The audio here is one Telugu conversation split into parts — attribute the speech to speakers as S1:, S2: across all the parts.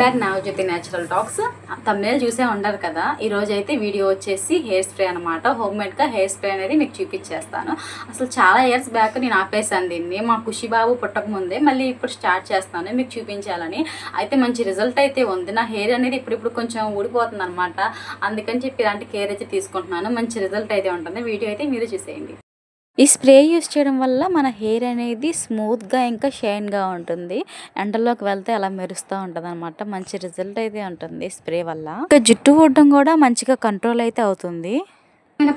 S1: Back Nagajyothi natural talks Tamil చూసే ఉండరు కదా. ఈరోజు అయితే వీడియో వచ్చేసి హెయిర్ స్ప్రే అనమాట హోమ్ మేడ్గా హెయిర్ స్ప్రే అనేది మీకు చూపించేస్తాను. అసలు చాలా ఇయర్స్ బ్యాక్ నేను ఆపేసాను దీన్ని. మా ఖుషి బాబు పుట్టక ముందే మళ్ళీ ఇప్పుడు స్టార్ట్ చేస్తాను మీకు చూపించాలని. అయితే మంచి రిజల్ట్ అయితే ఉంది. నా హెయిర్ అనేది ఇప్పుడిప్పుడు కొంచెం ఊడిపోతుంది అనమాట అందుకని చెప్పి ఇలాంటి కేర్ అయితే తీసుకుంటున్నాను. మంచి రిజల్ట్ అయితే ఉంటుంది. వీడియో అయితే మీరు చూసేయండి. ఈ స్ప్రే యూస్ చేయడం వల్ల మన హెయిర్ అనేది స్మూత్గా ఇంకా షైన్గా ఉంటుంది. ఎండలోకి వెళ్తే అలా మెరుస్తూ ఉంటుంది అనమాట మంచి రిజల్ట్ అయితే ఉంటుంది స్ప్రే వల్ల. ఇంకా జుట్టు ఊడడం కూడా మంచిగా కంట్రోల్ అయితే అవుతుంది.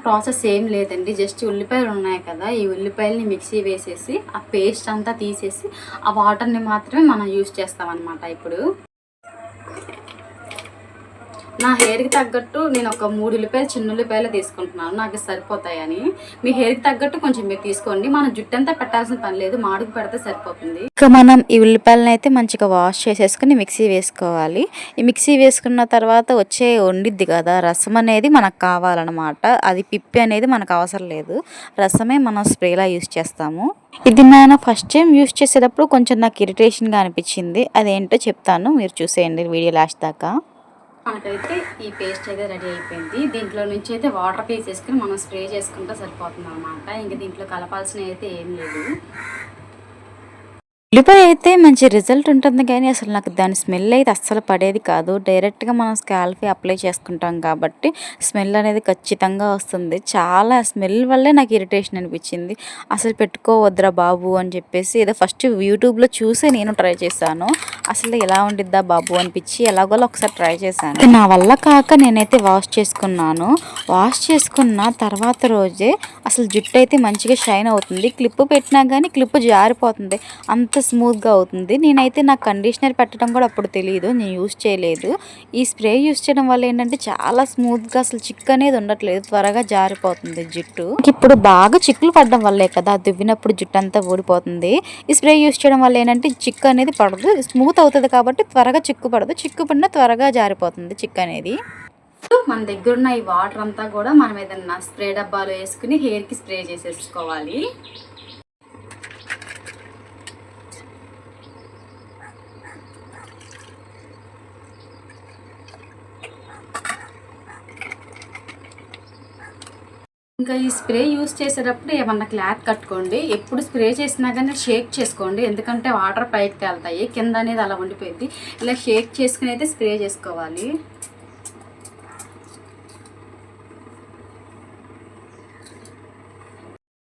S1: ప్రాసెస్ ఏం లేదండి. జస్ట్ ఉల్లిపాయలు ఉన్నాయి కదా ఈ ఉల్లిపాయలని మిక్సీ వేసేసి ఆ పేస్ట్ అంతా తీసేసి ఆ వాటర్ని మాత్రమే మనం యూస్ చేస్తామన్నమాట ఇప్పుడు. నా హెయిర్కి తగ్గట్టు నేను ఒక మూడు ఉల్లిపాయలు చిన్న ఉల్లిపాయలు తీసుకుంటున్నాను. నాకు సరిపోతాయని. మీ హెయిర్కి తగ్గట్టు కొంచెం మీరు తీసుకోండి. మన జుట్టు అంతా పెట్టాల్సిన పని లేదు. మాడుకు పెడితే సరిపోతుంది. ఇక మనం ఈ ఉల్లిపాయలను అయితే మంచిగా వాష్ చేసేసుకుని మిక్సీ వేసుకోవాలి. ఈ మిక్సీ వేసుకున్న తర్వాత వచ్చే వండిద్ది కదా రసం అనేది మనకు కావాలన్నమాట. అది పిప్పి అనేది మనకు అవసరం లేదు. రసమే మనం స్ప్రేలా యూస్ చేస్తాము. ఇది నేను ఫస్ట్ టైం యూస్ చేసేటప్పుడు కొంచెం నాకు ఇరిటేషన్గా అనిపించింది. అదేంటో చెప్తాను. మీరు చూసేయండి వీడియో లాస్ట్ దాకా. మనకైతే ఈ పేస్ట్ అయితే రెడీ అయిపోయింది. దీంట్లో నుంచి అయితే వాటర్ తీసేసుకుని మనం స్ప్రే చేసుకుంటే సరిపోతుంది అనమాట ఇంకా దీంట్లో కలపాల్సిన అయితే ఏం లేదు ఉల్లిపాయ అయితే మంచి రిజల్ట్ ఉంటుంది కానీ అసలు నాకు దాని స్మెల్ అయితే అస్సలు పడేది కాదు. డైరెక్ట్గా మనం స్కాల్ఫీ అప్లై చేసుకుంటాం కాబట్టి స్మెల్ అనేది ఖచ్చితంగా వస్తుంది. చాలా స్మెల్ వల్లే నాకు ఇరిటేషన్ అనిపించింది. అసలు పెట్టుకోవద్దురా బాబు అని చెప్పేసి ఏదో ఫస్ట్ యూట్యూబ్లో చూసే నేను ట్రై చేశాను. అసలు ఎలా ఉండిద్దా బాబు అనిపించి ఎలాగోలా ఒకసారి ట్రై చేశాను. నా వల్ల కాక నేనైతే వాష్ చేసుకున్నాను. వాష్ చేసుకున్న తర్వాత రోజే అసలు జుట్టు అయితే మంచిగా షైన్ అవుతుంది. క్లిప్ పెట్టినా కానీ క్లిప్ జారిపోతుంది. అంత స్మూత్గా అవుతుంది. నేనైతే నాకు కండిషనర్ పెట్టడం కూడా అప్పుడు తెలియదు నేను యూస్ చేయలేదు. ఈ స్ప్రే యూస్ చేయడం వల్ల ఏంటంటే చాలా స్మూత్గా అసలు చిక్కు అనేది ఉండట్లేదు. త్వరగా జారిపోతుంది జుట్టు. ఇప్పుడు బాగా చిక్కులు పడడం వల్లే కదా దువ్వినప్పుడు జుట్టు అంతా ఊడిపోతుంది. ఈ స్ప్రే యూస్ చేయడం వల్ల ఏంటంటే చిక్కు అనేది పడదు. స్మూత్ అవుతుంది కాబట్టి త్వరగా చిక్కు పడదు. చిక్కు పడినా త్వరగా జారిపోతుంది చిక్కు అనేది. మన దగ్గర ఉన్న ఈ వాటర్ అంతా కూడా మనం ఏదన్నా స్ప్రే డబ్బాలో వేసుకుని హెయిర్కి స్ప్రే చేసేసుకోవాలి. ఇంకా ఈ స్ప్రే యూస్ చేసేటప్పుడు ఏమన్నా క్లాత్ కట్టుకోండి. ఎప్పుడు స్ప్రే చేసినా కానీ షేక్ చేసుకోండి. ఎందుకంటే వాటర్ పైకి తేలుతాయి కింద అనేది అలా ఉండిపోయింది. ఇలా షేక్ చేసుకుని అయితే స్ప్రే చేసుకోవాలి.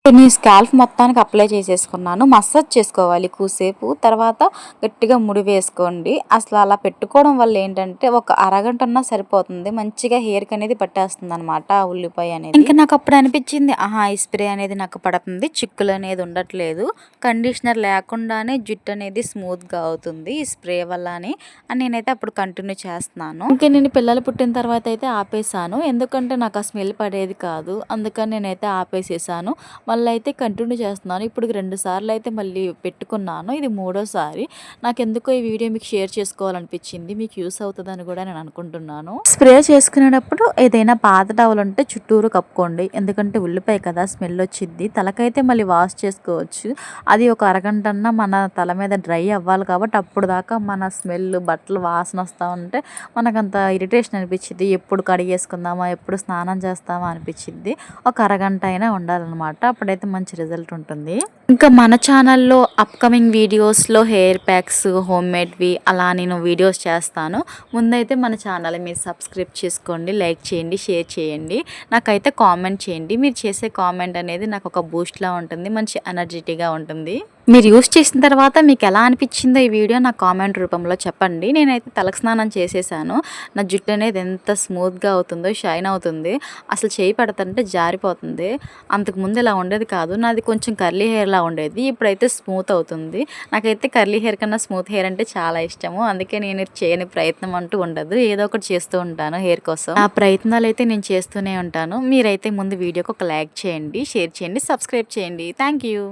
S1: నేను స్కాల్ఫ్ మొత్తానికి అప్లై చేసేసుకున్నాను. మసాజ్ చేసుకోవాలి కూసేపు తర్వాత గట్టిగా ముడి వేసుకోండి. అసలు అలా పెట్టుకోవడం వల్ల ఏంటంటే ఒక అరగంట అన్నా సరిపోతుంది. మంచిగా హెయిర్కి అనేది పట్టేస్తుంది అనమాట ఆ ఉల్లిపాయ అనేది. ఇంకా నాకు అప్పుడు అనిపించింది ఆహా ఈ స్ప్రే అనేది నాకు పడుతుంది. చిక్కులు అనేది ఉండట్లేదు. కండిషనర్ లేకుండానే జుట్టు అనేది స్మూత్గా అవుతుంది ఈ స్ప్రే వల్ల అని నేనైతే అప్పుడు కంటిన్యూ చేస్తున్నాను. ఇంకా నేను పిల్లలు పుట్టిన తర్వాత అయితే ఆపేసాను ఎందుకంటే నాకు ఆ స్మెల్ పడేది కాదు. అందుకని నేనైతే ఆపేసేసాను. మళ్ళీ అయితే కంటిన్యూ చేస్తున్నాను. ఇప్పుడు రెండు సార్లు అయితే మళ్ళీ పెట్టుకున్నాను. ఇది మూడోసారి. నాకు ఎందుకో ఈ వీడియో మీకు షేర్ చేసుకోవాలనిపించింది. మీకు యూస్ అవుతుందని కూడా నేను అనుకుంటున్నాను. స్ప్రే చేసుకునేటప్పుడు ఏదైనా పాత టవల్ ఉంటే చుట్టూరు కప్పుకోండి. ఎందుకంటే ఉల్లిపాయ కదా స్మెల్ వచ్చింది తలకైతే మళ్ళీ వాష్ చేసుకోవచ్చు. అది ఒక అరగంట మన తల మీద డ్రై అవ్వాలి కాబట్టి అప్పుడు దాకా మన స్మెల్ బట్టలు వాసన వస్తూ ఉంటే మనకంత ఇరిటేషన్ అనిపించింది ఎప్పుడు కడిగేసుకుందామా ఎప్పుడు స్నానం చేస్తామా అనిపించింది ఒక అరగంట అయినా ఉండాలన్నమాట. అప్పుడు అక్కడైతే మంచి రిజల్ట్ ఉంటుంది. ఇంకా మన ఛానల్లో అప్కమింగ్ వీడియోస్లో హెయిర్ ప్యాక్స్ హోమ్ మేడ్వి అలా నేను వీడియోస్ చేస్తాను. ముందైతే మన ఛానల్ మీరు సబ్స్క్రైబ్ చేసుకోండి లైక్ చేయండి షేర్ చేయండి. నాకైతే కామెంట్ చేయండి. మీరు చేసే కామెంట్ అనేది నాకు ఒక బూస్ట్లా ఉంటుంది మంచి ఎనర్జెటిక్గా ఉంటుంది. మీరు యూస్ చేసిన తర్వాత మీకు ఎలా అనిపించిందో ఈ వీడియో నా కామెంట్ రూపంలో చెప్పండి. నేనైతే తలకు స్నానం చేసేసాను. నా జుట్టు అనేది ఎంత స్మూత్గా అవుతుందో షైన్ అవుతుంది. అసలు చేయి పెడతంటే జారిపోతుంది. అంతకుముందు ఇలా ఉండేది కాదు. నాది కొంచెం కర్లీ హెయిర్లా ఉండేది. ఇప్పుడైతే స్మూత్ అవుతుంది. నాకైతే కర్లీ హెయిర్ కన్నా స్మూత్ హెయిర్ అంటే చాలా ఇష్టము. అందుకే నేను చేయని ప్రయత్నం అంటూ ఉండదు. ఏదో ఒకటి చేస్తూ ఉంటాను హెయిర్ కోసం. ఆ ప్రయత్నాలు అయితే నేను చేస్తూనే ఉంటాను. మీరైతే ముందు వీడియోకి ఒక లైక్ చేయండి షేర్ చేయండి సబ్స్క్రైబ్ చేయండి. Thank you